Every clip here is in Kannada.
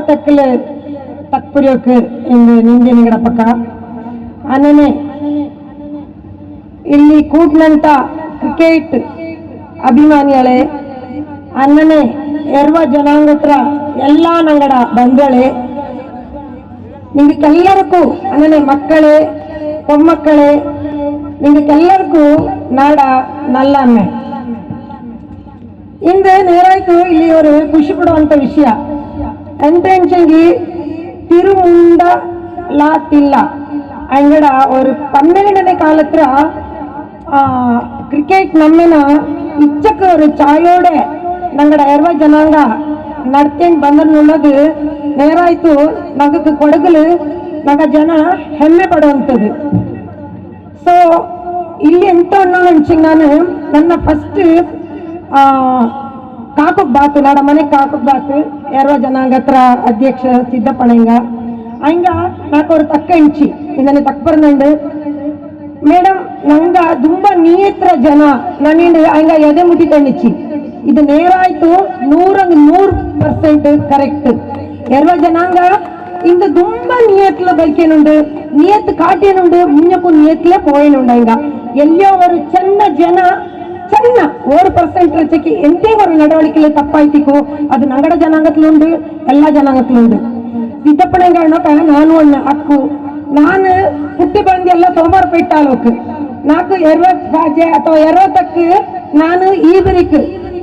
ತಕ್ಕಲೆ ತಕ್ ಪುರಿಯೋಕೆ ಇಂದು ನಿಂಗೆ ನಿಗಡ ಪಕ್ಕ ಅನ್ನನೇ ಇಲ್ಲಿ ಕೂಟ್ನಂತ ಕ್ರಿಕೆಟ್ ಅಭಿಮಾನಿಗಳೇ ಅನ್ನನೇ ಎರವ ಜನಾಂಗತ್ರ ಎಲ್ಲ ನಂಗಡ ಬಂಧುಗಳೇ ನಿಮಗೆಲ್ಲರಿಗೂ ಅನ್ನನೇ ಮಕ್ಕಳೇ பொம்மக்களே நீங்கள் எல்லாருக்கும் நாடா நல்லாமை ಹಿಂದೆ ನೇರಾಯ್ತು ಇಲ್ಲಿ ಅವರು ಖುಷಿ ಪಡುವಂತ ವಿಷಯ ಎಂಟೆನ್ಷನ್ಗೆ ತಿರುಮುಂಡ ಲಾತಿಲ್ಲ ಅಂಗಡ ಅವರು ಪನ್ನೆರಡನೇ ಕಾಲತ್ರ ಕ್ರಿಕೆಟ್ ನಮ್ಮನ ಇಚ್ಚಕ್ಕವರು ಚಾಯೋಡೆ ನಂಗಡ ಎರವ ಜನಾಂಗ ನಡ್ತೇಂಗ್ ಬಂದನ್ನೋದು ನೇರಾಯ್ತು ನಗಕ್ಕೆ ಕೊಡಗಲು ನಗ ಜನ ಹೆಮ್ಮೆ ಪಡುವಂಥದ್ದು ಸೊ ಇಲ್ಲಿ ಎಂತ ಅನ್ನೋ ನಾನು ನನ್ನ ಫಸ್ಟ್ ಕಾಕಕ್ ಬಾತು ನಡ ಮನೆ ಕಾಕಕ್ ಬಾತು ಯಾರೋ ಜನಾಂಗತ್ರ ಅಧ್ಯಕ್ಷ ಸಿದ್ದಪ್ಪನಂಗ ಹಂಗ ನಾಲ್ಕು ಅವ್ರ ತಕ್ಕ ಇಂಚಿ ಇನ್ನೇ ತಕ್ಕ ಬರ್ನಂಡು ಮೇಡಮ್ ನಂಗ ತುಂಬಾ ನಿಯತ್ರ ಜನ ನಾನಿಂದ ಹಂಗ ಎದೆ ಮುಟ್ಟಿಕೊಂಡಿಚ್ಚಿ ಇದು ನೇರ ಆಯ್ತು ನೂರಂಗ್ ನೂರ್ ಪರ್ಸೆಂಟ್ ಕರೆಕ್ಟ್ ಎರವ ಜನಾಂಗ ಇಂದ ತುಂಬಾ ನಿಯತ್ಲ ಬೈಕೇನುಂಡು ನಿಯತ್ ಕಾಟೇನುಂಡು ಮುನ್ನಕ್ಕೂ ನಿಯತ್ಲೇ ಪೋಯೇನುಂಡು ಹಂಗ ಎಲ್ಲಿಯೋ ಅವರು ಚೆನ್ನ ಜನ ಚೆನ್ನ ಓರು ಪರ್ಸೆಂಟ್ ರಚಕ್ಕೆ ಎಂತೇ ಒಂದು ನಡವಳಿಕೆಯಲ್ಲಿ ತಪ್ಪಾಯ್ತಿಕು ಅದು ನಂಗಡ ಜನಾಂಗತ್ಲುಂಡು ಎಲ್ಲ ಜನಾಂಗತ್ಲುಂಡು ಸಿದ್ದಪ್ಪಣೆಗಳನ್ನೊಕ ನಾನು ಅಣ್ಣ ಅಕ್ಕು ನಾನು ಹುಟ್ಟಿ ಬಂದು ಎಲ್ಲ ಸೋಮವಾರ ಪೆಟ್ಟಾಲೋಕ್ ನಾಲ್ಕು ಎರವತ್ ರಾಜ್ಯ ಅಥವಾ ಎರವತ್ತಕ್ಕೆ ನಾನು ಈಬರಿಕ್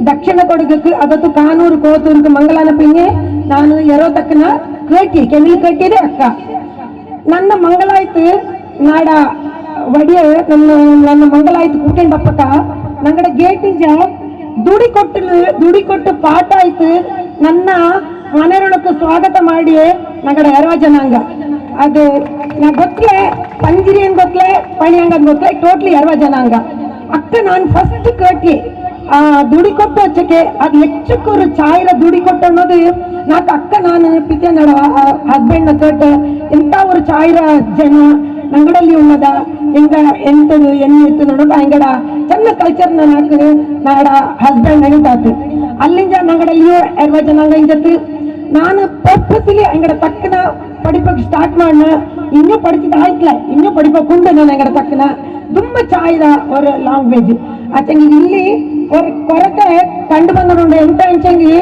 ದಕ್ಷಿಣ ಕೊಡಗಕ್ಕೆ ಅದತ್ತು ಕಾನೂರು ಕೋತೂರ್ಗೆ ಮಂಗಲಾನ ಪಿನ್ನೆ ನಾನು ಎರವತ್ತಕ್ಕನ ಕಟ್ಟಿ ಕೆಮಿಲ್ ಕಟ್ಟಿದೆ ಅಕ್ಕ ನನ್ನ ಮಂಗಳಾಯ್ತು ನಾಡ ಒಡಿಯ ನನ್ನ ನನ್ನ ಮಂಗಳಾಯ್ತು ಕುಟುಂಬಪ್ಪಕ ನಂಗಡ ಗೇಟಿಂಜ ದುಡಿ ಕೊಟ್ಟು ದುಡಿ ಕೊಟ್ಟು ಪಾಠ ಆಯ್ತು ನನ್ನ ಮನೆಯೊಳಕ್ಕೆ ಸ್ವಾಗತ ಮಾಡಿ ನಂಗಡ ಎರವ ಜನಾಂಗ ಅದು ನಾ ಗೊತ್ತಲೆ ಪಂಜಿರಿ ಏನ್ ಗೊತ್ತಲೆ ಪಣಿಯಂಗ ಗೊತ್ತಲೆ ಟೋಟ್ಲಿ ಎರವ ಜನಾಂಗ ಅಕ್ಕ ನಾನು ಫಸ್ಟ್ ಕಟ್ಟಿ ಆ ದುಡಿ ಕೊಟ್ಟು ಹಚ್ಚಕ್ಕೆ ಅದು ಹೆಚ್ಚಕ್ಕೂರು ಚಾಯ್ರ ದುಡಿ ಕೊಟ್ಟು ಅನ್ನೋದು ನಾಕ್ ಅಕ್ಕ ನಾನು ಪಿತೆ ನಡ ಹಸ್ಬೆಂಡ್ ಕಟ್ ಎಂತ ஒரு ಚಾಯ್ರ ಜನ ನಂಗಡಲ್ಲಿ ಉಳ್ಳದ ಹೆಂಗ ಎಂತದು, ಎಣ್ಣೆ ಇತ್ತು എന്നിട്ട് ಹೆಂಗಡ ಚಂದ ಕಲ್ಚರ್ ನನಗೆ ನಾಡ ಹಸ್ಬೆಂಡ್ ನೆನಪಾತು ಅಲ್ಲಿಂದ ನಂಗಡಲ್ಲಿಯೂ ಎರವ ಜನಾಂಗ ಇಂಜತ್ತು ನಾನು ಪರ್ಪಸ್ಲಿ ಅಂಗಡ ತಕ್ಕನ ಪಡಿಪಕ್ಕೆ ಸ್ಟಾರ್ಟ್ ಮಾಡ ಇನ್ನೂ ಪಡಿಸಿದ ಆಯ್ತಲ್ಲ, ಇನ್ನೂ ಪಡಿಬೇಕು ಉಂಡು ನಾನು ಅಂಗಡ ತಕ್ಕನ. ತುಂಬ ಚಾಯ್ದ ಅವರ ಲ್ಯಾಂಗ್ವೇಜ್ ಆಚಂಗಿ ಇಲ್ಲಿ ಅವ್ರ ಕೊರತೆ ಕಂಡು ಬಂದರುಂಡು ಎಂತ ಅಂಚಂಗಿ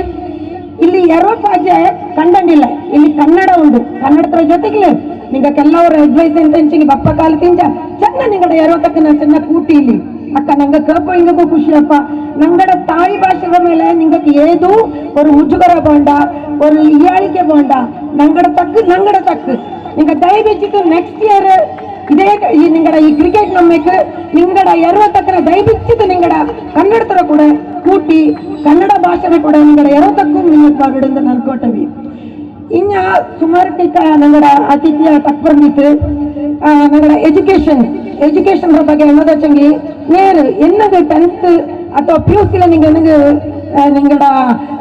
ಇಲ್ಲಿ ಎರಡು ಭಾಷೆ ಕಂಡಂಗಿಲ್ಲ ಇಲ್ಲಿ. ಕನ್ನಡ ಉಂಟು. ಕನ್ನಡದ ಜೊತೆಗೆ ನಿಂಗ ಕೆಲವರು ಅಡ್ವೈಸ್ ಅಂತ ಅಂಚಿಗೆ ಬಪ್ಪ ಕಾಲ ತಿಂಜ ಚೆನ್ನ ನಿಂಗಡ ಎರವ ತಕ್ಕನ ಚೆನ್ನ ಕೂಟಿ ಇಲ್ಲಿ ಅಕ್ಕ ನಂಗ ಕೇಪ ಹಿಂಗಕ್ಕೂ ಖುಷಿಯಪ್ಪ ನಂಗಡ ತಾಯಿ ಭಾಷೆಗಳ ಮೇಲೆ ನಿಂಗಕ್ಕೆ ಏದು ஒரு ಮುಜುಗರ ಬೋಂಡ ஒரு ಇಯಾಳಿಕೆ ಬೋಂಡ ನಂಗಡ ತಕ್ಕ ನಂಗಡ ತಕ್ಕ ನಿಂಗ ದಯವಿಟ್ಟು ನೆಕ್ಸ್ಟ್ ಇಯರ್ ಇದೇ ಈ ನಿಂಗಡ ಈ ಕ್ರಿಕೆಟ್ ನಮ್ಮಕ್ಕೆ ನಿಂಗಡ ಎರವ ತಕ್ಕನ ದಯವಿಟ್ಟು ನಿಂಗಡ ಕನ್ನಡ ತರ ಕೂಡ ಕೂಟಿ ಕನ್ನಡ ಭಾಷೆನ ಕೂಡ ನಿಂಗಡ ಎರವ ತಕ್ಕೂ ನಿಮ್ಮಕ್ಕೆ ಬಾಗಿಡು ಅಂತ ನಾನು ಕೊಟ್ಟವಿ ಇನ್ನ ಸುಮಾರು ಟೀಕ ನಂಗಡ ಅತಿಥಿಯ ತಕ್ಬರ್ನಿತ್ತು ನಂಗಡ ಎಜುಕೇಶನ್ ಎಜುಕೇಶನ್ ಬಗ್ಗೆ ಅನ್ನೋದಚ್ಚಂಗಿ ನೇರು ಎನ್ನದು ಟೆಂತ್ ಅಥವಾ ಪಿ ಯು ಸಿಲ ನಿಂಗೆ ನನಗೆ ನಿಂಗಡ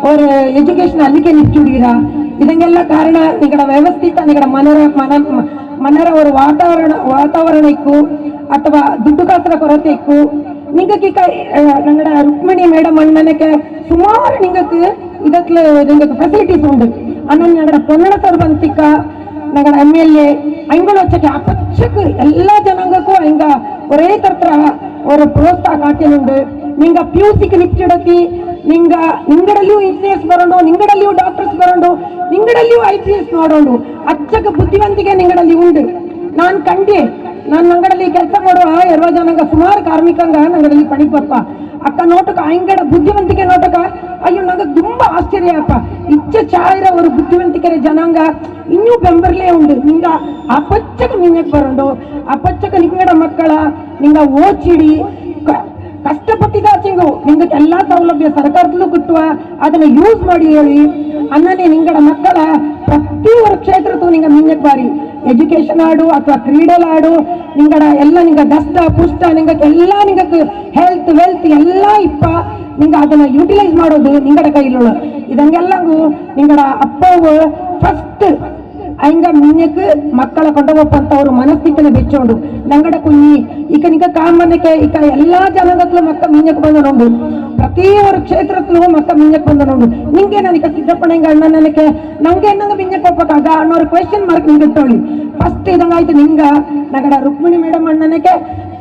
ஒரு ಎಜುಕೇಶನ್ ಅಲ್ಲಿಗೆ ನಿಚ್ಚುಡೀರಾ ಇದಕ್ಕೆಲ್ಲ ಕಾರಣ ನಿಂಗಡ ವ್ಯವಸ್ಥಿತ ನಿಂಗಡ ಮನರ ಮನ ಮನರ ஒரு ವಾತಾವರಣ ವಾತಾವರಣ ಇಕ್ಕು ಅಥವಾ ದುಡ್ಡು ಕಾಸರ ಕೊರತೆ ಇಕ್ಕು ನಿಂಗಕ್ಕೆ ನಂಗಡ ರುಕ್ಮಿಣಿ ಮೇಡಮ್ ಅಣ್ಣನಕ್ಕೆ ಸುಮಾರು ನಿಂಗಕ್ಕೆ ಇದಕ್ಕೆ ನಿಂಗಕ್ಕೆ ಫೆಸಿಲಿಟೀಸ್ ಉಂಟು ಅನ್ನೋದ್ರ ಪೊನ್ನಡಸರು ಬಂತಿಕ್ಕ ನಗರ ಎಂ ಎಲ್ ಎ ಐಂಗಳು ವಚ್ಚಕ್ಕೆ ಅಪಚ್ಚಕ್ಕೆ ಎಲ್ಲಾ ಜನಾಂಗಕ್ಕೂ ಹಿಂಗ ಒರೇ ತರತ್ರ ಅವರು ಪ್ರೋತ್ಸಾಹ ಕಾಟಿನುಂಡು ನಿಂಗ ಪಿ ಯು ಸಿಗೆ ನಿಪ್ಚಿಡತಿ ನಿಂಗ ನಿಂಗಡಲ್ಲಿಯೂ ಇಂಜಿನಿಯರ್ಸ್ ಬರೋಣ ನಿಂಗಡಲ್ಲಿಯೂ ಡಾಕ್ಟರ್ಸ್ ಬರೋಣ ನಿಂಗಡಲ್ಲಿಯೂ ಐ ಪಿ ಎಸ್ ಮಾಡೋಣ ಅಚ್ಚಕ ಬುದ್ಧಿವಂತಿಕೆ ನಿಂಗಡಲ್ಲಿ ಉಂಡು. ನಾನು ಕಂಡೆ ನಾನು ಅಂಗಡಲ್ಲಿ ಕೆಲಸ ಮಾಡುವ ಎರವ ಜನಾಂಗ ಸುಮಾರು ಕಾರ್ಮಿಕಂಗ ನಂಗಡಲ್ಲಿ ಬಪ್ಪ ಅಕ್ಕ ನೋಟಕ, ಅಂಗಡ ಬುದ್ಧಿವಂತಿಕೆ ನೋಟಕ. ಅಯ್ಯೋ, ನಂಗೆ ತುಂಬಾ ಆಶ್ಚರ್ಯ ಅಪ್ಪ. ಇಚ್ಚ ಚಾಯಿರ ಅವರು ಬುದ್ಧಿವಂತಿಕೆ ಜನಾಂಗ. ಇನ್ನೂ ಬೆಂಬರ್ಲೇ ಉಂಡು. ನಿಂಗ ಅಪಚ್ಚಕ ನಿಂಗಕ್ಕೆ ಬರೋಣ ಅಪಚ್ಚಕ ನಿಂಗಡ ಮಕ್ಕಳ, ನಿಂಗ ಓಚಿಡಿ. ಕಷ್ಟಪಟ್ಟಿದ ಚಿಂಗು. ನಿಂಗಕ್ಕೆ ಎಲ್ಲಾ ಸೌಲಭ್ಯ ಸರ್ಕಾರದಲ್ಲೂ ಕೊಟ್ಟುವ. ಅದನ್ನ ಯೂಸ್ ಮಾಡಿ ಹೇಳಿ. ಅನ್ನನೇ ನಿಂಗಡ ಮಕ್ಕಳ, ಪ್ರತಿ ಒಂದು ಕ್ಷೇತ್ರಕ್ಕೂ ನಿಂಗ ಮಿಂಗಕ್ ಬಾರಿ. ಎಜುಕೇಶನ್ ಆಡು ಅಥವಾ ಕ್ರೀಡೆಲ್ ಆಡು, ನಿಂಗಡ ಎಲ್ಲ ನಿಂಗ ದಷ್ಟ ಪುಷ್ಟ, ನಿಂಗ ಎಲ್ಲ ನಿಂಗ ಹೆಲ್ತ್ ವೆಲ್ತ್ ಎಲ್ಲ ಇಪ್ಪ, ನಿಂಗ ಅದನ್ನ ಯೂಟಿಲೈಸ್ ಮಾಡೋದು ನಿಂಗಡ ಕೈಲೋಳು. ಇದಂಗೆಲ್ಲಂಗು ನಿಂಗಡ ಅಪ್ಪವು ಫಸ್ಟ್ ಹಂಗ ಮಿನ್ಯಕ್ಕೆ ಮಕ್ಕಳ ಕೊಂಡೋಗಪ್ಪಂತವ್ರು ಮನಸ್ಥಿತಿನ ಬಿಚ್ಚೋಡು. ನಂಗಡ ಕುಂಜಿ ಇಕ ನಿಕ ಕಾಮನಕ್ಕೆ ಇಕ ಎಲ್ಲಾ ಜನಾಂಗತ್ಲು ಮಕ್ಕ ಮಿನ್ನಕ್ಕೆ ಬಂದನೋಂಡು ಪ್ರತಿ ಒಂದು ಕ್ಷೇತ್ರತ್ಲು ಮಕ್ಕ ಬಂದ ನೋಡು. ನಿಂಗೆ ನನಗೆ ಸಿದ್ದಪ್ಪಣಂಗ ಅಣ್ಣ ನನಗೆ ನಂಗೆ ನಂಗೆ ಮಿನ್ನಕ್ಕೆ ಹೋಗ್ಬೇಕಾಗ ಅನ್ನೋರು ಕ್ವೆಶನ್ ಮಾರ್ಕ್ ನಿಂಗೆ ಇಟ್ಟೋಳಿ ಫಸ್ಟ್ ಇದಂಗಾಯ್ತು ನಿಂಗ. ನಗಡ ರುಕ್ಮಿಣಿ ಮೇಡಮ್ ಅಣ್ಣನಕ್ಕೆ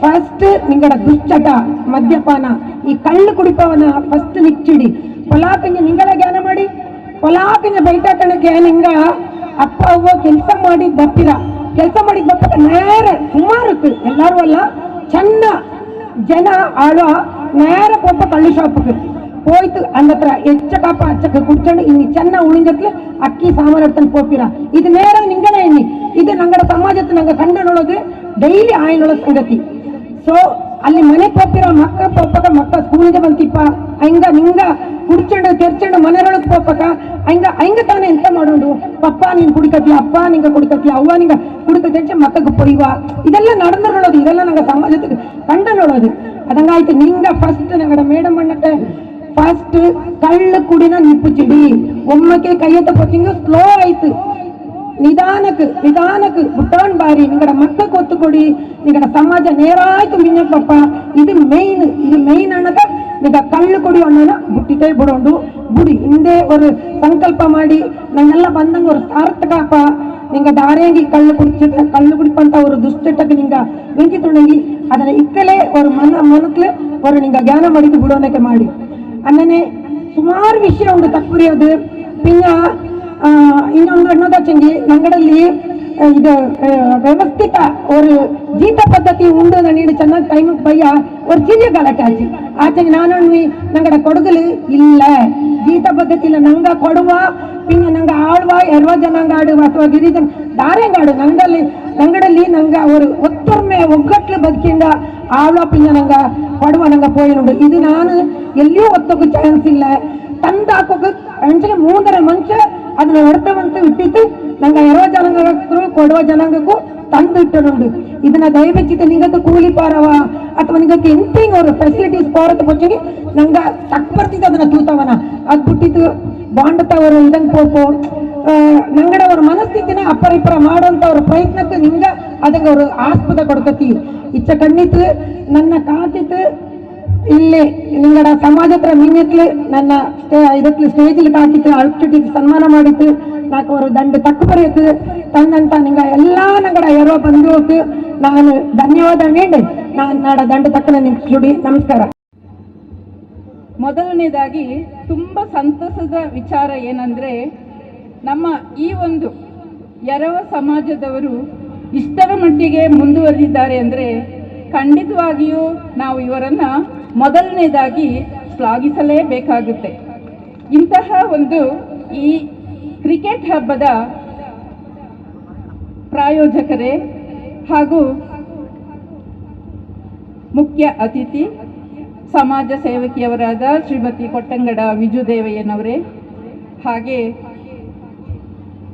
ಫಸ್ಟ್ ನಿಂಗಡ ದುಶ್ಚಟ, ಮದ್ಯಪಾನ. ಈ ಕಳ್ಳು ಕುಡಿಪವನ ಫಸ್ಟ್ ನಿಚ್ಚಿಡಿ. ಪೊಲಾಕಂಗೆ ನಿಂಗಳ ಜ್ಞಾನ ಮಾಡಿ ಪೊಲಾಕಂಗೆ ಬೈಟಾಕಣಕ್ಕೆ ನಿಂಗ ಅಪ್ಪ ಅವ್ವ ಕೆಲಸ ಮಾಡಿ ಬರ್ತೀರ. ಕೆಲಸ ಮಾಡಿ ಬರ್ತಾರೆ. ನೇರ ಸುಮಾರು ಎಲ್ಲಾರು ಅಲ್ಲ ಚೆನ್ನ ಜನ ಆಳುವ ನೇರ ಪೊಪ್ಪ ಕಳ್ಳಿ ಶಾಪ್ಗೆ ಹೋಯ್ತು ಅನ್ನತ್ರ ಹೆಚ್ಚ ಕಾಪ ಹಚ್ಚಕ್ಕೆ ಕುಡ್ಕೊಂಡು ಇನ್ನು ಚೆನ್ನ ಉಳಿಂಜತ್ಲೆ ಅಕ್ಕಿ ಸಾಮಾನು ತಂದು ಪೋಪಿರ ಇದು ನೇರ ನಿಂಗನ ಎಣ್ಣಿ ಇದು ನಂಗಡ ಸಮಾಜದ ನಂಗ ಕಂಡ ಡೈಲಿ ಆಯ್ನೊಳ ಸಂಗತಿ. ಸೊ ಅಲ್ಲಿ ಮನೆ ಪೋಪಿರೋ ಮಕ್ಕ ಪೋಪಕ ಮಕ್ಕ ಸ್ಕೂಲಿಗೆ ಬಂತಿಪ್ಪ. ಹಂಗ ನಿಂಗ ಕುಡ್ಚಂಡು ತೆರ್ಚಂಡು ಮನೆಯೊಳಗೆ ಪೋಪಕ ಹಂಗ ಹಂಗ ತಾನೇ ಎಂತ ಮಾಡ? ಪಪ್ಪ ನೀನ್ ಕುಡಿಕತ್ತಿ ಅಪ್ಪ ನಿಂಗೆ ಕುಡಿಕತ್ತಿ ಅವ್ವ ನಿಂಗೆ ಕುಡಿಕತ್ತಿ ಅಂತ ಮಕ್ಕಳಿಗೆ ಪೊಯ್ವ ಇದೆಲ್ಲ நடந்து உள்ளது இதெல்லாம் நாங்கள் சமாஜத்துக்கு கண்டுள்ளது அதங்காய்த்து நீங்க ஃபர்ஸ்ட் நாங்களோட மேடம் பண்ணிட்ட ஃபர்ஸ்ட் கள்ள குடினா நிப்புச்சிடி உண்மைக்கே கையத்தை போச்சிங்க ஸ்லோ ஆயித்து ನಿಧಾನಕ್ಕೆ ನಿಧಾನಕ್ಕೆ ಟರ್ನ್ ಬಾರಿ ನಿಂಗಡ ಮಕ್ಕಕ್ಕೆ ಒತ್ತು ಕೊಡಿ ನಿಂಗಡ ಸಮಾಜ ನೇರಾಯ್ತು ಮಿನ್ನಪ್ಪಪ್ಪ ಇದು ಮೇಯ್ನ್ ಇದು ಮೇಯ್ನ್ ಅನ್ನಕ ಈಗ ಕಳ್ಳು ಕೊಡಿ ಅಣ್ಣನ ಬುಟ್ಟಿತೈ ಬಿಡೋಂಡು. ಬುಡಿ, ಹಿಂದೆ ಒಂದು ಸಂಕಲ್ಪ ಮಾಡಿ. ನಂಗೆಲ್ಲ ಬಂದಂಗೆ ಒಂದು ಸಾರ್ಥಕಪ್ಪ ನಿಂಗ ದಾರಿಯಾಗಿ ಕಳ್ಳು ಕುಡಿಚ ಕಳ್ಳು ಕುಡಿಪಂತ ಒಂದು ದುಷ್ಟಟಕ್ಕೆ ನಿಂಗ ಬೆಂಕಿ ತೊಡಂಗಿ, ಅದನ್ನ ಇಕ್ಕಲೇ ಒಂದು ಮನ, ಮನಕ್ಲೆ ಒಂದು ನಿಂಗ ಜ್ಞಾನ ಮಾಡಿದ್ದು ಬಿಡೋನಕ್ಕೆ ಮಾಡಿ. ಅನ್ನನೆ ಸುಮಾರು ವಿಷಯ ಉಂಡು ತಕ್ಕುರಿಯೋದು ಪಿನ್ನ ಇನ್ನೊಂದು ಅಣ್ಣದ ಚಂಗಿ ನಂಗಡಲ್ಲಿ ಇದು ವ್ಯವಸ್ಥಿತ ಒಂದು ಜೀತ ಪದ್ಧತಿ ಉಂಡು ನಾನು ಚೆನ್ನಾಗಿ ಟೈಮ್ ಪಯ್ಯ ಒಂದು ಚಿರಿಯ ಗಲಾಟೆ ಆಚೆ ಆಚೆಗೆ ನಾನು ನಂಗಡ ಕೊಡಗಲು ಇಲ್ಲ ಜೀತ ಪದ್ಧತಿ ಇಲ್ಲ ನಂಗ ಕೊಡುವ പിന്നെ ഞങ്ങൾ ആൾവ യർവജനങ്കാട് ಅಥವಾ ಗಿರಿಜನ ಧಾರೆಂಗಾಡು ನಂಗಲ್ಲಿ ನಂಗಡಲ್ಲಿ ನಂಗ ಅವರು ಒತ್ತೊಮ್ಮೆ ಒಗ್ಗಟ್ಲು ಬದುಕಿಂದ ಆಳ್ವ ಪಿಂಜ ನಂಗ ಕೊಡುವ ನಂಗ ಪೋಯಿನುಂಡು ಇದು ನಾನು ಎಲ್ಲಿಯೂ ಒತ್ತೋಕೆ ಚಾನ್ಸ್ ಇಲ್ಲ ತಂದಾಕೋಕೆ ಅಂಚನೆ ಮೂಂದರ ಮನುಷ್ಯ ಅದನ್ನ ಹೊಡೆತವಂತ ಇಟ್ಟಿತ್ತು ನಂಗ ಎರವ ಜನಾಂಗಕ್ಕೂ ಕೊಡುವ ಜನಾಂಗಕ್ಕೂ ತಂದು ಇಟ್ಟನುಂಡು ಇದನ್ನ ದಯವೆಚ್ಚಿತ ನಿಗತ್ತು ಕೂಲಿ ಪಾರವ ಅಥವಾ ನಿಗಕ್ಕೆ ಎಂತಿಂಗ್ ಅವರು ಫೆಸಿಲಿಟೀಸ್ ಪಾರತ ಪೊಚ್ಚಿಗೆ ನಂಗ ತಕ್ಕ ಬರ್ತಿತ್ತು ಅದನ್ನ ತೂತವನ. ಅದ್ ಬಿಟ್ಟಿತ್ತು ಬಾಂಡತವರು ಇದಂಗ್ ಪೋಪು ನಂಗಡ ಅವ್ರ ಮನಸ್ಥಿತಿನ ಅಪ್ಪರ ಇಪ್ಪರ ಮಾಡೋಂತ ಅವ್ರ ಪ್ರಯತ್ನಕ್ಕೆ ನಿಂಗ ಅದಂಗ ಅವರು ಆಸ್ಪದ ಕೊಡ್ತತಿ. ಇಚ್ಚ ಕಣ್ಣಿತ್ತು, ನನ್ನ ಕಾತಿತ್ತು ಇಲ್ಲಿ ನಿಂಗಡ ಸಮಾಜ ಹತ್ರ ನನ್ನ ಇದಕ್ಕೆ ಸ್ಟೇಜಿಲ್ ಹಾಕಿತ್ತು ಅಳ್ಚಿಟ್ಟು ಸನ್ಮಾನ ಮಾಡಿತ್ತು. ನಾಲ್ಕು ಅವರು ದಂಡ ತಕ್ಕ ಬರೆಯಿತು ತಂದಂತ ನಿಂಗ ಎಲ್ಲಾ ನಂಗಡ ಯಾರೋ ಬಂದು ನಾನು ಧನ್ಯವಾದ ನೀಡಿ ನಾನು ನಾಡ ದಂಡ ತಕ್ಕನ ನಿಂತ್ಸುಡಿ ನಮಸ್ಕಾರ. ಮೊದಲನೇದಾಗಿ ತುಂಬಾ ಸಂತಸದ ವಿಚಾರ ಏನಂದ್ರೆ, ನಮ್ಮ ಈ ಒಂದು ಎರವ ಸಮಾಜದವರು ಇಷ್ಟರ ಮಟ್ಟಿಗೆ ಮುಂದುವರೆದಿದ್ದಾರೆ ಅಂದ್ರೆ, ಖಂಡಿತವಾಗಿಯೂ ನಾವು ಇವರನ್ನು ಮೊದಲನೇದಾಗಿ ಶ್ಲಾಘಿಸಲೇಬೇಕಾಗುತ್ತೆ. ಇಂತಹ ಒಂದು ಈ ಕ್ರಿಕೆಟ್ ಹಬ್ಬದ ಪ್ರಾಯೋಜಕರೇ ಹಾಗೂ ಮುಖ್ಯ ಅತಿಥಿ ಸಮಾಜ ಸೇವಕಿಯವರಾದ ಶ್ರೀಮತಿ ಕೊಟ್ಟಂಗಡ ವಿಜುದೇವಯ್ಯನವರೇ, ಹಾಗೆ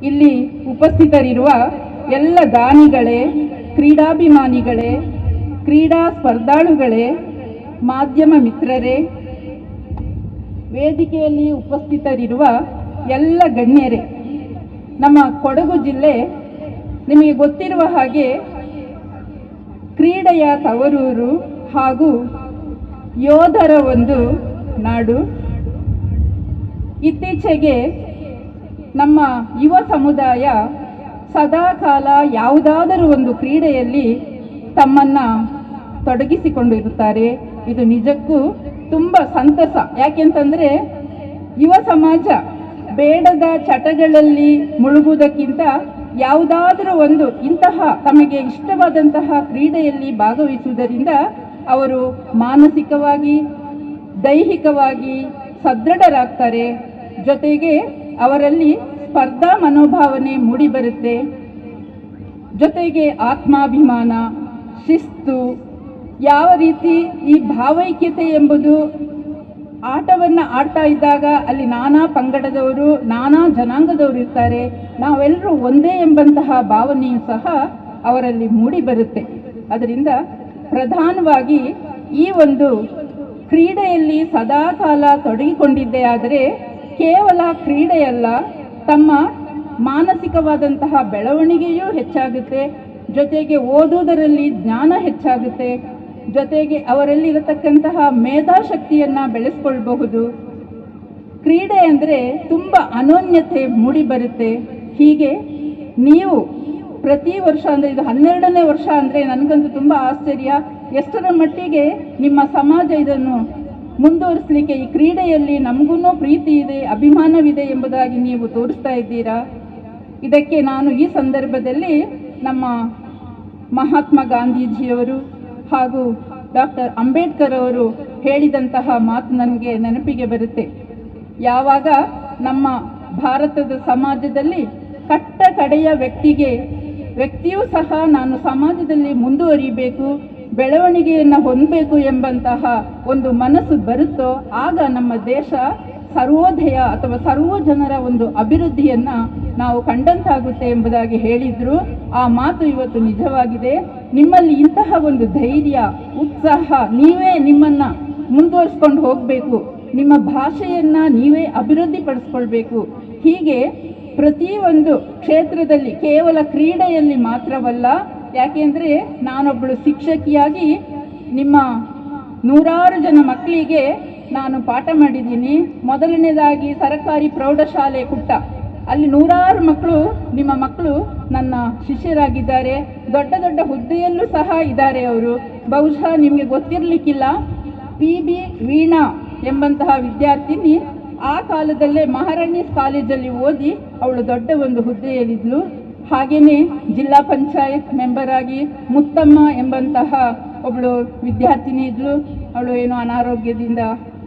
ಇಲ್ಲಿ ಉಪಸ್ಥಿತರಿರುವ ಎಲ್ಲ ದಾನಿಗಳೇ, ಕ್ರೀಡಾಭಿಮಾನಿಗಳೇ, ಕ್ರೀಡಾ ಸ್ಪರ್ಧಾಳುಗಳೇ ಮಾಧ್ಯಮ ಮಿತ್ರರೇ, ವೇದಿಕೆಯಲ್ಲಿ ಉಪಸ್ಥಿತರಿರುವ ಎಲ್ಲ ಗಣ್ಯರೇ, ನಮ್ಮ ಕೊಡಗು ಜಿಲ್ಲೆ ನಿಮಗೆ ಗೊತ್ತಿರುವ ಹಾಗೆ ಕ್ರೀಡೆಯ ತವರೂರು ಹಾಗೂ ಯೋಧರ ಒಂದು ನಾಡು. ಇತ್ತೀಚೆಗೆ ನಮ್ಮ ಯುವ ಸಮುದಾಯ ಸದಾಕಾಲ ಯಾವುದಾದರೂ ಒಂದು ಕ್ರೀಡೆಯಲ್ಲಿ ತಮ್ಮನ್ನು ತೊಡಗಿಸಿಕೊಂಡಿರುತ್ತಾರೆ. ಇದು ನಿಜಕ್ಕೂ ತುಂಬ ಸಂತಸ. ಯಾಕೆಂತಂದರೆ ಯುವ ಸಮಾಜ ಬೇಡದ ಚಟಗಳಲ್ಲಿ ಮುಳುಗುವುದಕ್ಕಿಂತ ಯಾವುದಾದರೂ ಒಂದು ಇಂತಹ ತಮಗೆ ಇಷ್ಟವಾದಂತಹ ಕ್ರೀಡೆಯಲ್ಲಿ ಭಾಗವಹಿಸುವುದರಿಂದ ಅವರು ಮಾನಸಿಕವಾಗಿ, ದೈಹಿಕವಾಗಿ ಸದೃಢರಾಗ್ತಾರೆ. ಜೊತೆಗೆ ಅವರಲ್ಲಿ ಸ್ಪರ್ಧಾ ಮನೋಭಾವನೆ ಮೂಡಿಬರುತ್ತೆ. ಜೊತೆಗೆ ಆತ್ಮಾಭಿಮಾನ, ಶಿಸ್ತು ಯಾವ ರೀತಿ ಈ ಭಾವೈಕ್ಯತೆ ಎಂಬುದು ಆಟವನ್ನು ಆಡ್ತಾ ಇದ್ದಾಗ ಅಲ್ಲಿ ನಾನಾ ಪಂಗಡದವರು, ನಾನಾ ಜನಾಂಗದವರು ಇರ್ತಾರೆ. ನಾವೆಲ್ಲರೂ ಒಂದೇ ಎಂಬಂತಹ ಭಾವನೆಯೂ ಸಹ ಅವರಲ್ಲಿ ಮೂಡಿ ಬರುತ್ತೆ. ಅದರಿಂದ ಪ್ರಧಾನವಾಗಿ ಈ ಒಂದು ಕ್ರೀಡೆಯಲ್ಲಿ ಸದಾಕಾಲ ತೊಡಗಿಕೊಂಡಿದ್ದೆ ಆದರೆ ಕೇವಲ ಕ್ರೀಡೆಯಲ್ಲ, ತಮ್ಮ ಮಾನಸಿಕವಾದಂತಹ ಬೆಳವಣಿಗೆಯೂ ಹೆಚ್ಚಾಗುತ್ತೆ. ಜೊತೆಗೆ ಓದುವುದರಲ್ಲಿ ಜ್ಞಾನ ಹೆಚ್ಚಾಗುತ್ತೆ. ಜೊತೆಗೆ ಅವರಲ್ಲಿರತಕ್ಕಂತಹ ಮೇಧಾಶಕ್ತಿಯನ್ನು ಬೆಳೆಸ್ಕೊಳ್ಬಹುದು. ಕ್ರೀಡೆ ಅಂದರೆ ತುಂಬ ಅನೋನ್ಯತೆ ಮೂಡಿ ಬರುತ್ತೆ. ಹೀಗೆ ನೀವು ಪ್ರತಿ ವರ್ಷ ಅಂದರೆ ಇದು ಹನ್ನೆರಡನೇ ವರ್ಷ ಅಂದರೆ ನನಗಂತೂ ತುಂಬ ಆಶ್ಚರ್ಯ. ಎಷ್ಟರ ಮಟ್ಟಿಗೆ ನಿಮ್ಮ ಸಮಾಜ ಇದನ್ನು ಮುಂದುವರಿಸಲಿಕ್ಕೆ ಈ ಕ್ರೀಡೆಯಲ್ಲಿ ನಮಗೂ ಪ್ರೀತಿ ಇದೆ, ಅಭಿಮಾನವಿದೆ ಎಂಬುದಾಗಿ ನೀವು ತೋರಿಸ್ತಾ ಇದ್ದೀರಾ? ಇದಕ್ಕೆ ನಾನು ಈ ಸಂದರ್ಭದಲ್ಲಿ ನಮ್ಮ ಮಹಾತ್ಮ ಗಾಂಧೀಜಿಯವರು ಹಾಗೂ ಡಾಕ್ಟರ್ ಅಂಬೇಡ್ಕರ್ ಅವರು ಹೇಳಿದಂತಹ ಮಾತು ನನಗೆ ನೆನಪಿಗೆ ಬರುತ್ತೆ. ಯಾವಾಗ ನಮ್ಮ ಭಾರತದ ಸಮಾಜದಲ್ಲಿ ಕಟ್ಟ ಕಡೆಯ ವ್ಯಕ್ತಿಗೆ, ವ್ಯಕ್ತಿಯೂ ಸಹ ನಾನು ಸಮಾಜದಲ್ಲಿ ಮುಂದುವರಿಬೇಕು, ಬೆಳವಣಿಗೆಯನ್ನು ಹೊಂದಬೇಕು ಎಂಬಂತಹ ಒಂದು ಮನಸ್ಸು ಬರುತ್ತೋ, ಆಗ ನಮ್ಮ ದೇಶ ಸರ್ವೋದಯ ಅಥವಾ ಸರ್ವ ಜನರ ಒಂದು ಅಭಿವೃದ್ಧಿಯನ್ನು ನಾವು ಕಂಡಂತಾಗುತ್ತೆ ಎಂಬುದಾಗಿ ಹೇಳಿದರು. ಆ ಮಾತು ಇವತ್ತು ನಿಜವಾಗಿದೆ. ನಿಮ್ಮಲ್ಲಿ ಇಂತಹ ಒಂದು ಧೈರ್ಯ, ಉತ್ಸಾಹ, ನೀವೇ ನಿಮ್ಮನ್ನು ಮುಂದುವರಿಸ್ಕೊಂಡು ಹೋಗಬೇಕು. ನಿಮ್ಮ ಭಾಷೆಯನ್ನು ನೀವೇ ಅಭಿವೃದ್ಧಿ ಪಡಿಸ್ಕೊಳ್ಬೇಕು ಹೀಗೆ ಪ್ರತಿಯೊಂದು ಕ್ಷೇತ್ರದಲ್ಲಿ ಕೇವಲ ಕ್ರೀಡೆಯಲ್ಲಿ ಮಾತ್ರವಲ್ಲ ಯಾಕೆಂದರೆ ನಾನೊಬ್ಬಳು ಶಿಕ್ಷಕಿಯಾಗಿ ನಿಮ್ಮ ನೂರಾರು ಜನ ಮಕ್ಕಳಿಗೆ ನಾನು ಪಾಠ ಮಾಡಿದ್ದೀನಿ. ಮೊದಲನೇದಾಗಿ ಸರಕಾರಿ ಪ್ರೌಢಶಾಲೆ ಕುಟ್ಟ ಅಲ್ಲಿ ನೂರಾರು ಮಕ್ಕಳು, ನಿಮ್ಮ ಮಕ್ಕಳು ನನ್ನ ಶಿಷ್ಯರಾಗಿದ್ದಾರೆ. ದೊಡ್ಡ ದೊಡ್ಡ ಹುದ್ದೆಯಲ್ಲೂ ಸಹ ಇದ್ದಾರೆ ಅವರು. ಬಹುಶಃ ನಿಮಗೆ ಗೊತ್ತಿರಲಿಕ್ಕಿಲ್ಲ. ಪಿ. ಬಿ. ವೀಣಾ ಎಂಬಂತಹ ವಿದ್ಯಾರ್ಥಿನಿ ಆ ಕಾಲದಲ್ಲೇ ಮಹಾರಾಣೀಸ್ ಕಾಲೇಜಲ್ಲಿ ಓದಿ ಅವಳು ದೊಡ್ಡ ಒಂದು ಹುದ್ದೆಯಲ್ಲಿದ್ದಳು ಹಾಗೆಯೇ ಜಿಲ್ಲಾ ಪಂಚಾಯತ್ ಮೆಂಬರ್ ಆಗಿ ಮುತ್ತಮ್ಮ ಎಂಬಂತಹ ಒಬ್ಬಳು ವಿದ್ಯಾರ್ಥಿನಿ ಇದ್ಲು. ಅವಳು ಏನೋ ಅನಾರೋಗ್ಯದಿಂದ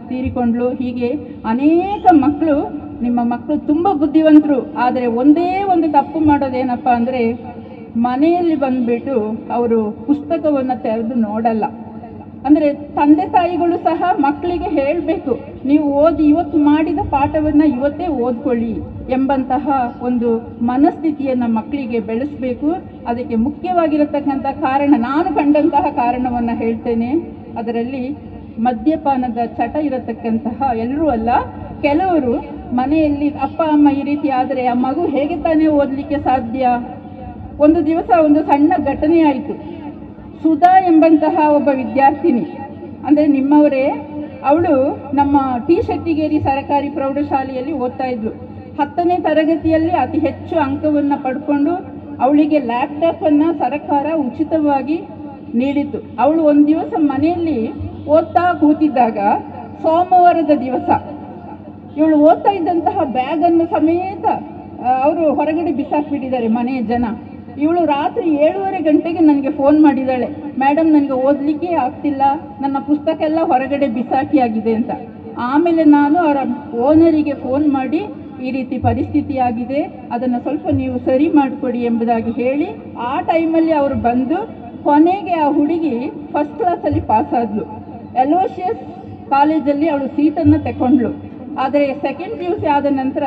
ತೀರಿಕೊಂಡ್ಳು. ಹೀಗೆ ಅನೇಕ ಮಕ್ಕಳು ನಿಮ್ಮ ಮಕ್ಕಳು ತುಂಬ ಬುದ್ಧಿವಂತರು, ಆದರೆ ಒಂದೇ ಒಂದು ತಪ್ಪು ಮಾಡೋದೇನಪ್ಪ ಅಂದರೆ ಮನೆಯಲ್ಲಿ ಬಂದುಬಿಟ್ಟು ಅವರು ಪುಸ್ತಕವನ್ನು ತೆರೆದು ನೋಡಲ್ಲ. ಅಂದರೆ ತಂದೆ ತಾಯಿಗಳು ಸಹ ಮಕ್ಕಳಿಗೆ ಹೇಳಬೇಕು, ನೀವು ಓದಿ ಇವತ್ತು ಮಾಡಿದ ಪಾಠವನ್ನು ಇವತ್ತೇ ಓದ್ಕೊಳ್ಳಿ ಎಂಬಂತಹ ಒಂದು ಮನಸ್ಥಿತಿಯನ್ನು ಮಕ್ಕಳಿಗೆ ಬೆಳೆಸಬೇಕು. ಅದಕ್ಕೆ ಮುಖ್ಯವಾಗಿರತಕ್ಕಂಥ ಕಾರಣ, ನಾನು ಕಂಡಂತಹ ಕಾರಣವನ್ನು ಹೇಳ್ತೇನೆ. ಅದರಲ್ಲಿ ಮದ್ಯಪಾನದ ಚಟ ಇರತಕ್ಕಂತಹ ಎಲ್ಲರೂ ಅಲ್ಲ, ಕೆಲವರು ಮನೆಯಲ್ಲಿ ಅಪ್ಪ, ಅಮ್ಮ ಈ ರೀತಿ ಆದರೆ ಆ ಮಗು ಹೇಗೆ ತಾನೇ ಓದಲಿಕ್ಕೆ ಸಾಧ್ಯ? ಒಂದು ದಿವಸ ಒಂದು ಸಣ್ಣ ಘಟನೆ ಆಯಿತು. ಸುಧಾ ಎಂಬಂತಹ ಒಬ್ಬ ವಿದ್ಯಾರ್ಥಿನಿ, ಅಂದರೆ ನಿಮ್ಮವರೇ, ಅವಳು ನಮ್ಮ ಟಿ ಶೆಟ್ಟಿಗೇರಿ ಸರಕಾರಿ ಪ್ರೌಢಶಾಲೆಯಲ್ಲಿ ಓದ್ತಾ ಇದ್ಲು. ಹತ್ತನೇ ತರಗತಿಯಲ್ಲಿ ಅತಿ ಹೆಚ್ಚು ಅಂಕವನ್ನು ಪಡ್ಕೊಂಡು ಅವಳಿಗೆ ಲ್ಯಾಪ್ಟಾಪನ್ನು ಸರಕಾರ ಉಚಿತವಾಗಿ ನೀಡಿತು ಅವಳು ಒಂದು ದಿವಸ ಮನೆಯಲ್ಲಿ ಓದ್ತಾ ಕೂತಿದ್ದಾಗ ಸೋಮವಾರದ ದಿವಸ ಇವಳು ಓದ್ತಾ ಇದ್ದಂತಹ ಬ್ಯಾಗನ್ನು ಸಮೇತ ಅವರು ಹೊರಗಡೆ ಬಿಸಾಕ್ಬಿಟ್ಟಿದ್ದಾರೆ ಮನೆಯ ಜನ. ಇವಳು ರಾತ್ರಿ ಏಳುವರೆ ಗಂಟೆಗೆ ನನಗೆ ಫೋನ್ ಮಾಡಿದ್ದಾಳೆ ಮೇಡಮ್ ನನಗೆ ಓದಲಿಕ್ಕೆ ಆಗ್ತಿಲ್ಲ. ನನ್ನ ಪುಸ್ತಕ ಎಲ್ಲ ಹೊರಗಡೆ ಬಿಸಾಕಿ ಆಗಿದೆ ಅಂತ. ಆಮೇಲೆ ನಾನು ಅವರ ಓನರಿಗೆ ಫೋನ್ ಮಾಡಿ, ಈ ರೀತಿ ಪರಿಸ್ಥಿತಿ ಆಗಿದೆ. ಅದನ್ನು ಸ್ವಲ್ಪ ನೀವು ಸರಿ ಮಾಡಿಕೊಡಿ ಎಂಬುದಾಗಿ ಹೇಳಿ, ಆ ಟೈಮಲ್ಲಿ ಅವರು ಬಂದು ಕೊನೆಗೆ ಆ ಹುಡುಗಿ ಫಸ್ಟ್ ಕ್ಲಾಸಲ್ಲಿ ಆದಳು ಎಲೋಷಿಯಸ್ ಕಾಲೇಜಲ್ಲಿ ಅವಳು ಸೀಟನ್ನು ತಗೊಂಡ್ಳು ಆದರೆ ಸೆಕೆಂಡ್ ಪಿ ಯು ಸಿ ಆದ ನಂತರ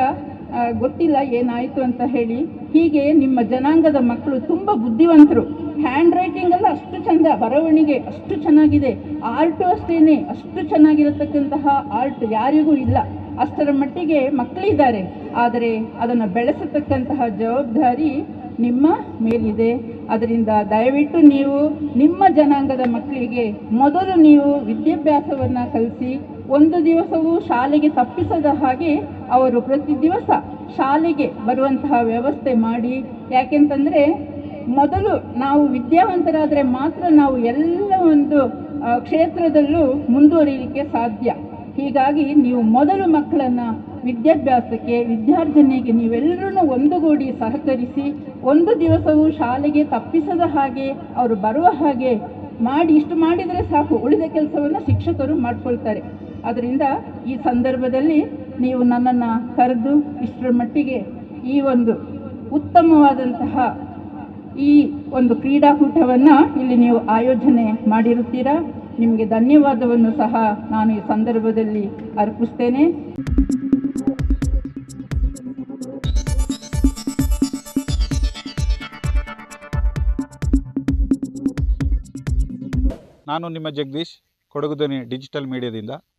ಗೊತ್ತಿಲ್ಲ ಏನಾಯಿತು ಅಂತ ಹೇಳಿ, ಹೀಗೆ ನಿಮ್ಮ ಜನಾಂಗದ ಮಕ್ಕಳು ತುಂಬ ಬುದ್ಧಿವಂತರು. ಹ್ಯಾಂಡ್ ರೈಟಿಂಗ್ ಎಲ್ಲ ಅಷ್ಟು ಚಂದ, ಬರವಣಿಗೆ ಅಷ್ಟು ಚೆನ್ನಾಗಿದೆ ಆರ್ಟು ಅಷ್ಟೇನೆ, ಅಷ್ಟು ಚೆನ್ನಾಗಿರತಕ್ಕಂತಹ ಆರ್ಟ್ ಯಾರಿಗೂ ಇಲ್ಲ. ಅಷ್ಟರ ಮಟ್ಟಿಗೆ ಮಕ್ಕಳಿದ್ದಾರೆ. ಆದರೆ ಅದನ್ನು ಬೆಳೆಸತಕ್ಕಂತಹ ಜವಾಬ್ದಾರಿ ನಿಮ್ಮ ಮೇಲಿದೆ. ಅದರಿಂದ ದಯವಿಟ್ಟು ನೀವು ನಿಮ್ಮ ಜನಾಂಗದ ಮಕ್ಕಳಿಗೆ ಮೊದಲು ನೀವು ವಿದ್ಯಾಭ್ಯಾಸವನ್ನು ಕಲಿಸಿ ಒಂದು ದಿವಸವೂ ಶಾಲೆಗೆ ತಪ್ಪಿಸದ ಹಾಗೆ ಅವರು ಪ್ರತಿ ದಿವಸ ಶಾಲೆಗೆ ಬರುವಂತಹ ವ್ಯವಸ್ಥೆ ಮಾಡಿ. ಯಾಕೆಂತಂದರೆ ಮೊದಲು ನಾವು ವಿದ್ಯಾವಂತರಾದರೆ ಮಾತ್ರ ನಾವು ಎಲ್ಲ ಒಂದು ಕ್ಷೇತ್ರದಲ್ಲೂ ಮುಂದುವರಿಯಲಿಕ್ಕೆ ಸಾಧ್ಯ. ಹೀಗಾಗಿ ನೀವು ಮೊದಲು ಮಕ್ಕಳನ್ನು ವಿದ್ಯಾಭ್ಯಾಸಕ್ಕೆ, ವಿದ್ಯಾರ್ಜನೆಗೆ ನೀವೆಲ್ಲರೂ ಒಂದುಗೂಡಿ ಸಹಕರಿಸಿ ಒಂದು ದಿವಸವೂ ಶಾಲೆಗೆ ತಪ್ಪಿಸದ ಹಾಗೆ ಅವರು ಬರುವ ಹಾಗೆ ಮಾಡಿ, ಇಷ್ಟು ಮಾಡಿದರೆ ಸಾಕು. ಉಳಿದ ಕೆಲಸವನ್ನು ಶಿಕ್ಷಕರು ಮಾಡ್ಕೊಳ್ತಾರೆ. ಅದರಿಂದ ಈ ಸಂದರ್ಭದಲ್ಲಿ ನೀವು ನನ್ನನ್ನು ಕರೆದು ಇಷ್ಟರ ಮಟ್ಟಿಗೆ ಈ ಒಂದು ಉತ್ತಮವಾದಂತಹ ಈ ಒಂದು ಕ್ರೀಡಾಕೂಟವನ್ನು ಇಲ್ಲಿ ನೀವು ಆಯೋಜನೆ ಮಾಡಿರುತ್ತೀರಾ? ನಿಮಗೆ ಧನ್ಯವಾದವನ್ನು ಸಹ ನಾನು ಈ ಸಂದರ್ಭದಲ್ಲಿ ಅರ್ಪಿಸ್ತೇನೆ. ನಾನು ನಿಮ್ಮ ಜಗದೀಶ್, ಕೊಡಗು ಧ್ವನಿ ಡಿಜಿಟಲ್ ಮೀಡಿಯಾದಿಂದ.